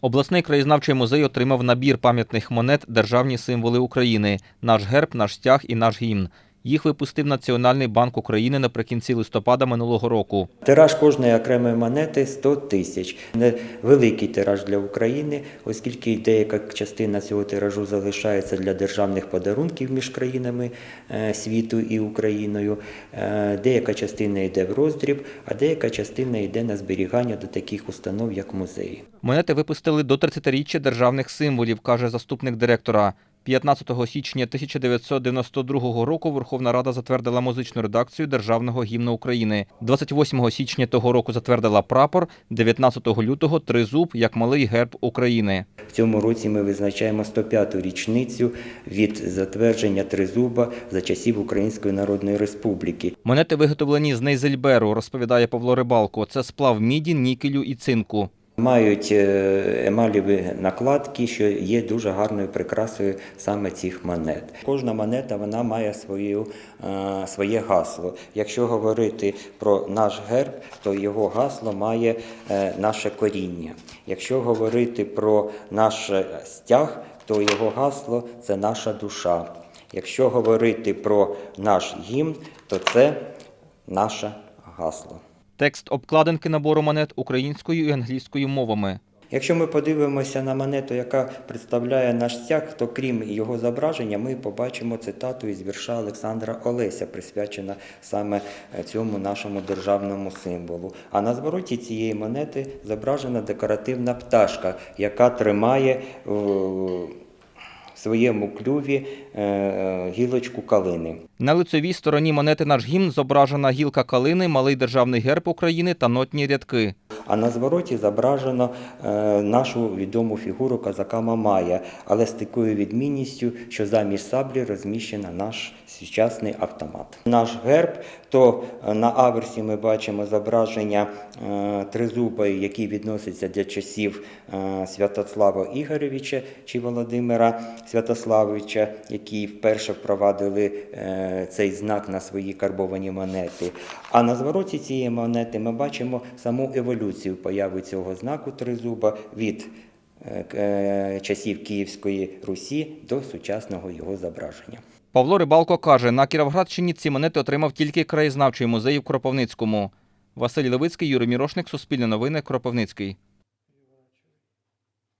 Обласний краєзнавчий музей отримав набір пам'ятних монет Державні символи України, наш герб, наш стяг і наш гімн. Їх випустив Національний банк України наприкінці листопада минулого року. Тираж кожної окремої монети 100 тисяч. Невеликий тираж для України, оскільки деяка частина цього тиражу залишається для державних подарунків між країнами е, світу і Україною. Е, Деяка частина йде в роздріб, а деяка частина йде на зберігання до таких установ, як музеї. Монети випустили до 30-річчя державних символів, каже заступник директора. 15 січня 1992 року Верховна Рада затвердила музичну редакцію Державного гімну України. 28 січня того року затвердила прапор, 19 лютого тризуб як малий герб України. В цьому році ми визначаємо 105-ту річницю від затвердження тризуба за часів Української Народної Республіки. Монети виготовлені з нейзельберу, розповідає Павло Рибалко. Це сплав міді, нікелю і цинку. Мають е, емаліві накладки, що є дуже гарною прикрасою саме цих монет. Кожна монета вона має свою, е, своє гасло. Якщо говорити про наш герб, то його гасло має е, наше коріння. Якщо говорити про наш стяг, то його гасло це наша душа. Якщо говорити про наш гімн, то це наше гасло. Текст обкладинки набору монет українською і англійською мовами. Якщо ми подивимося на монету, яка представляє наш стяг, то крім його зображення, ми побачимо цитату із вірша Олександра Олеся, присвячена саме е, цьому нашому державному символу. А на звороті цієї монети зображена декоративна пташка, яка тримає е, в своєму клюві е, гілочку калини. На лицевій стороні монети наш гімн зображена гілка калини, малий державний герб України та нотні рядки. А на звороті зображено е, нашу відому фігуру козака Мамая, але з такою відмінністю, що замість саблі розміщена наш сучасний автомат. Наш герб, то е, на аверсі ми бачимо зображення тризуба, який відноситься до часів Святослава Ігоровича чи Володимира Святославовича, які вперше впровадили е, цей знак на свої карбовані монети. А на звороті цієї монети ми бачимо саму еволюцію появи цього знаку тризуба від е, е, часів Київської Русі до сучасного його зображення. Павло Рибалко каже, на Кіровградщині ці монети отримав тільки краєзнавчий музей в Кропивницькому. Василь Левицький, Юрій Мірошник, Суспільне новини, Кропивницький.